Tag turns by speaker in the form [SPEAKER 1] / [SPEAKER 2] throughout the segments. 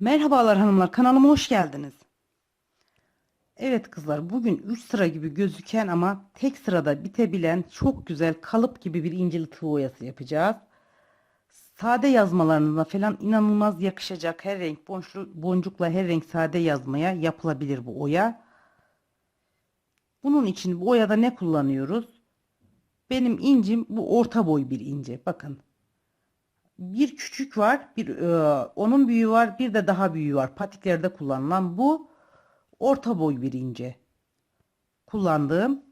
[SPEAKER 1] Merhabalar hanımlar kanalıma hoş geldiniz. Evet kızlar bugün 3 sıra gibi gözüken ama tek sırada bitebilen çok güzel kalıp gibi bir incili tığ oyası yapacağız. Sade yazmalarınıza falan inanılmaz yakışacak her renk boncuk- boncukla her renk sade yazmaya yapılabilir bu oya. Bunun için bu oyada ne kullanıyoruz? Benim incim bu orta boy bir ince bakın bir küçük var, bir e, onun büyüğü var, bir de daha büyüğü var. Patiklerde kullanılan bu orta boy bir ince. Kullandığım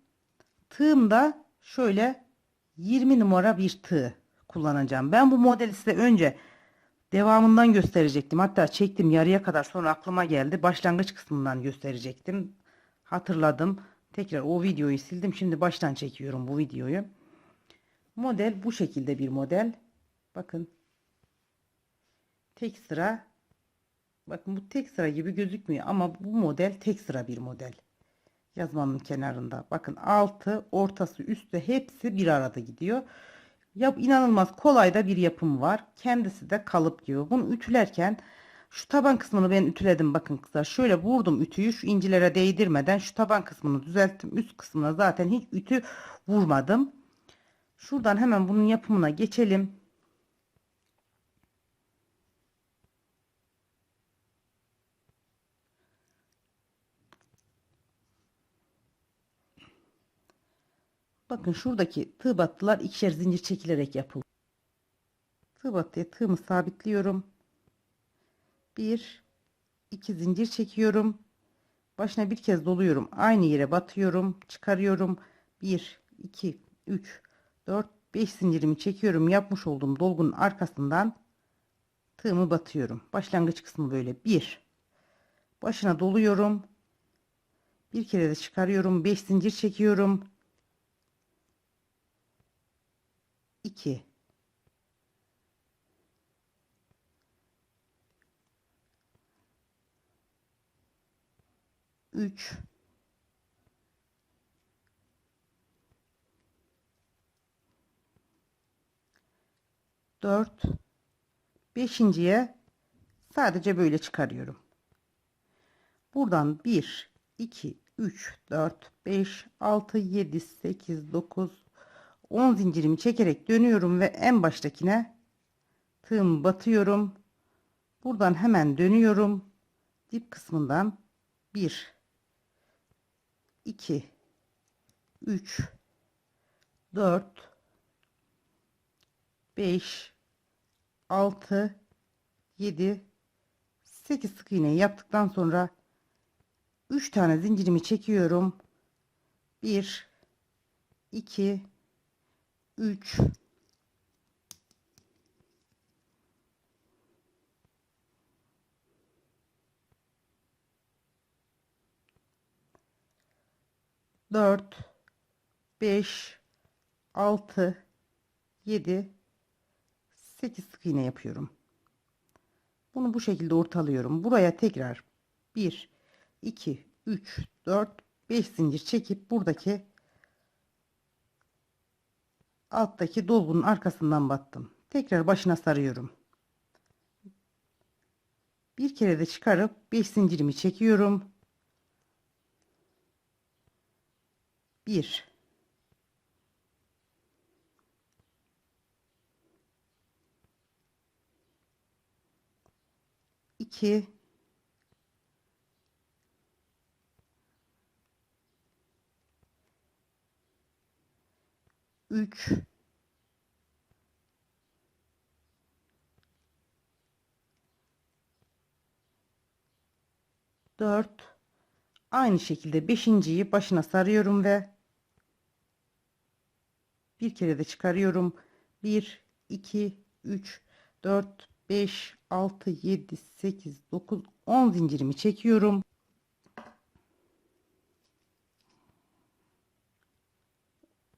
[SPEAKER 1] tığım da şöyle 20 numara bir tığ kullanacağım. Ben bu modeli size önce devamından gösterecektim. Hatta çektim yarıya kadar sonra aklıma geldi. Başlangıç kısmından gösterecektim. Hatırladım. Tekrar o videoyu sildim. Şimdi baştan çekiyorum bu videoyu. Model bu şekilde bir model. Bakın. Tek sıra. Bakın bu tek sıra gibi gözükmüyor ama bu model tek sıra bir model. Yazmamın kenarında. Bakın altı, ortası, üstü hepsi bir arada gidiyor. Yap inanılmaz kolay da bir yapım var. Kendisi de kalıp gibi. Bunu ütülerken şu taban kısmını ben ütüledim bakın kızlar. Şöyle vurdum ütüyü şu incilere değdirmeden şu taban kısmını düzelttim. Üst kısmına zaten hiç ütü vurmadım. Şuradan hemen bunun yapımına geçelim. Bakın şuradaki tığ battılar ikişer zincir çekilerek yapıldı. Tığ battıya tığımı sabitliyorum. Bir, iki zincir çekiyorum. Başına bir kez doluyorum. Aynı yere batıyorum. Çıkarıyorum. Bir, iki, üç, dört, beş zincirimi çekiyorum. Yapmış olduğum dolgunun arkasından tığımı batıyorum. Başlangıç kısmı böyle. Bir, başına doluyorum. Bir kere de çıkarıyorum. Beş zincir çekiyorum. 2 3 4 beşinciye sadece böyle çıkarıyorum. Buradan 1 2 3 4 5 6 7 8 9 10 zincirimi çekerek dönüyorum ve en baştakine tığımı batıyorum. Buradan hemen dönüyorum. Dip kısmından 1 2 3 4 5 6 7 8 sık iğne yaptıktan sonra 3 tane zincirimi çekiyorum. 1 2 3 4 5 6 7 8 sık iğne yapıyorum. Bunu bu şekilde ortalıyorum. Buraya tekrar 1 2 3 4 5 zincir çekip buradaki alttaki dolgunun arkasından battım. Tekrar başına sarıyorum. Bir kere de çıkarıp 5 zincirimi çekiyorum. 1 2 3 4 aynı şekilde beşinciyi başına sarıyorum ve bir kere de çıkarıyorum. 1 2 3 4 5 6 7 8 9 10 zincirimi çekiyorum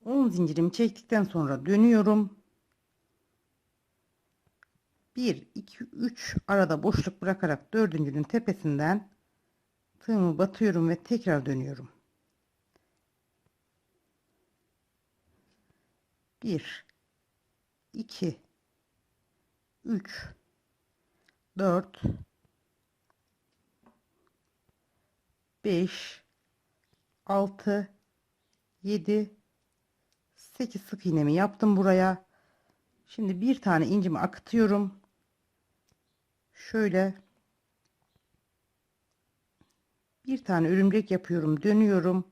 [SPEAKER 1] 10 zincirimi çektikten sonra dönüyorum. 1 2 3 arada boşluk bırakarak dördüncünün tepesinden tığımı batıyorum ve tekrar dönüyorum. 1 2 3 4 5 6 7 8 sık iğnemi yaptım buraya. Şimdi bir tane incimi akıtıyorum. Şöyle bir tane örümcek yapıyorum, dönüyorum.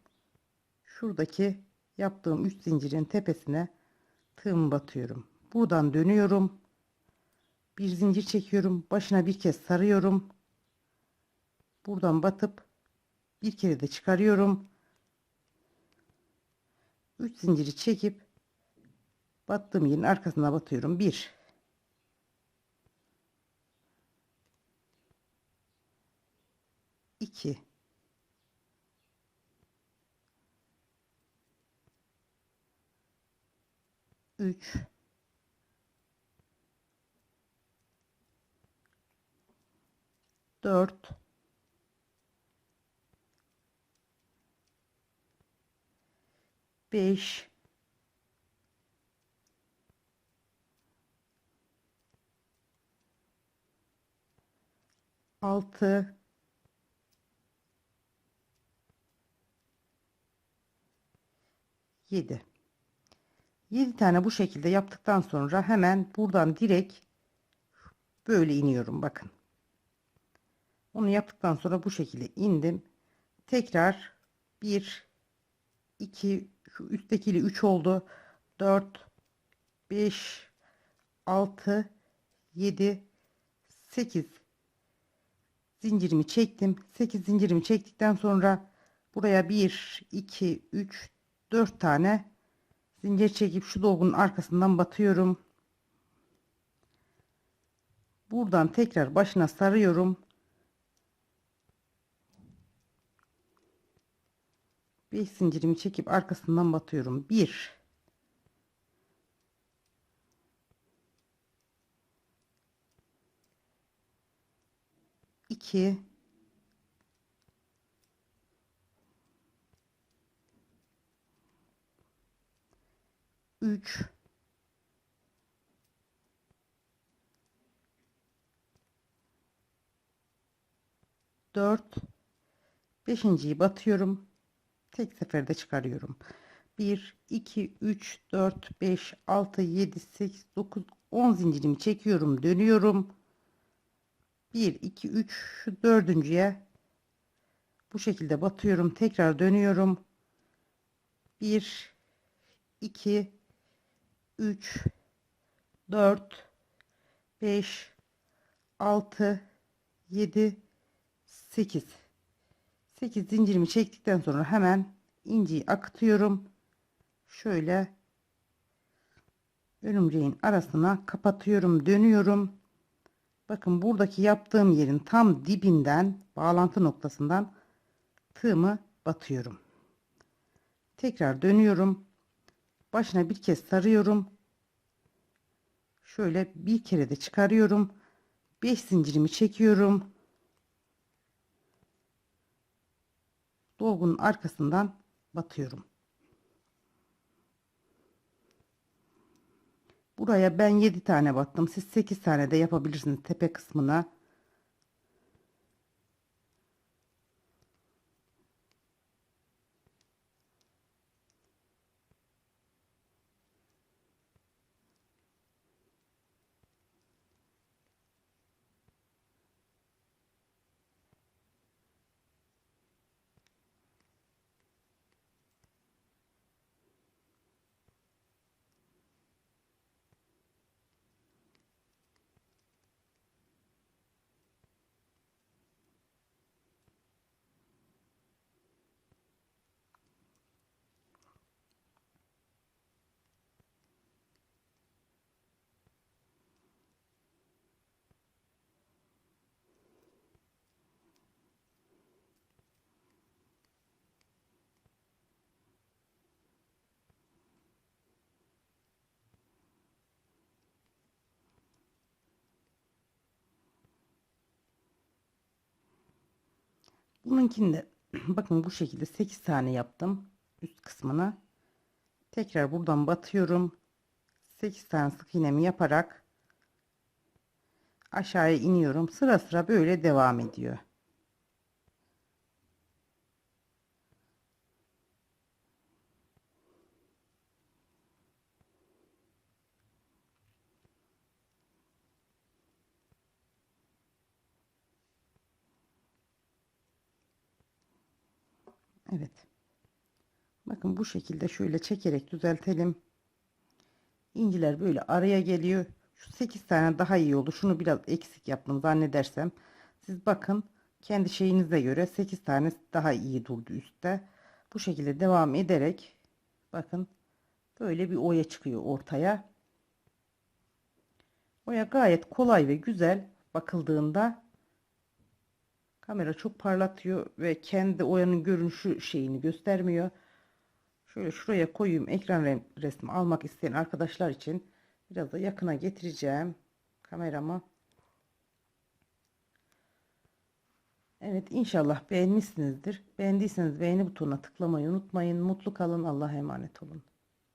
[SPEAKER 1] Şuradaki yaptığım üst zincirin tepesine tığımı batıyorum. Buradan dönüyorum. Bir zincir çekiyorum. Başına bir kez sarıyorum. Buradan batıp bir kere de çıkarıyorum. 3 zinciri çekip battığım yerin arkasına batıyorum. 1 2 3 4 5 6 7 7 tane bu şekilde yaptıktan sonra hemen buradan direkt böyle iniyorum bakın. Onu yaptıktan sonra bu şekilde indim. Tekrar 1 2 şu üsttekiyle 3 oldu. 4 5 6 7 8 zincirimi çektim. 8 zincirimi çektikten sonra buraya 1 2 3 4 tane zincir çekip şu dolgunun arkasından batıyorum. Buradan tekrar başına sarıyorum. 5 zincirimi çekip arkasından batıyorum. 1 2 3 4 beşinciyi batıyorum tek seferde çıkarıyorum. 1 2 3 4 5 6 7 8 9 10 zincirimi çekiyorum dönüyorum. 1 2 3 şu dördüncüye bu şekilde batıyorum tekrar dönüyorum. 1 2 3 4 5 6 7 8 8 zincirimi çektikten sonra hemen inciyi akıtıyorum. Şöyle örümceğin arasına kapatıyorum dönüyorum. Bakın buradaki yaptığım yerin tam dibinden bağlantı noktasından tığımı batıyorum. Tekrar dönüyorum. Başına bir kez sarıyorum. Şöyle bir kere de çıkarıyorum. 5 zincirimi çekiyorum dolgunun arkasından batıyorum. Buraya ben 7 tane battım. Siz 8 tane de yapabilirsiniz tepe kısmına Bununkinde bakın bu şekilde 8 tane yaptım üst kısmına. Tekrar buradan batıyorum. 8 tane sık iğnemi yaparak aşağıya iniyorum. Sıra sıra böyle devam ediyor. Evet. Bakın bu şekilde şöyle çekerek düzeltelim. İnciler böyle araya geliyor. Şu 8 tane daha iyi oldu. Şunu biraz eksik yaptım zannedersem. Siz bakın kendi şeyinize göre 8 tane daha iyi durdu üstte. Bu şekilde devam ederek bakın böyle bir oya çıkıyor ortaya. Oya gayet kolay ve güzel bakıldığında kamera çok parlatıyor ve kendi oyanın görünüşü şeyini göstermiyor. Şöyle şuraya koyayım ekran re- resmi almak isteyen arkadaşlar için biraz da yakına getireceğim kameramı. Evet inşallah beğenmişsinizdir. Beğendiyseniz beğeni butonuna tıklamayı unutmayın. Mutlu kalın. Allah'a emanet olun.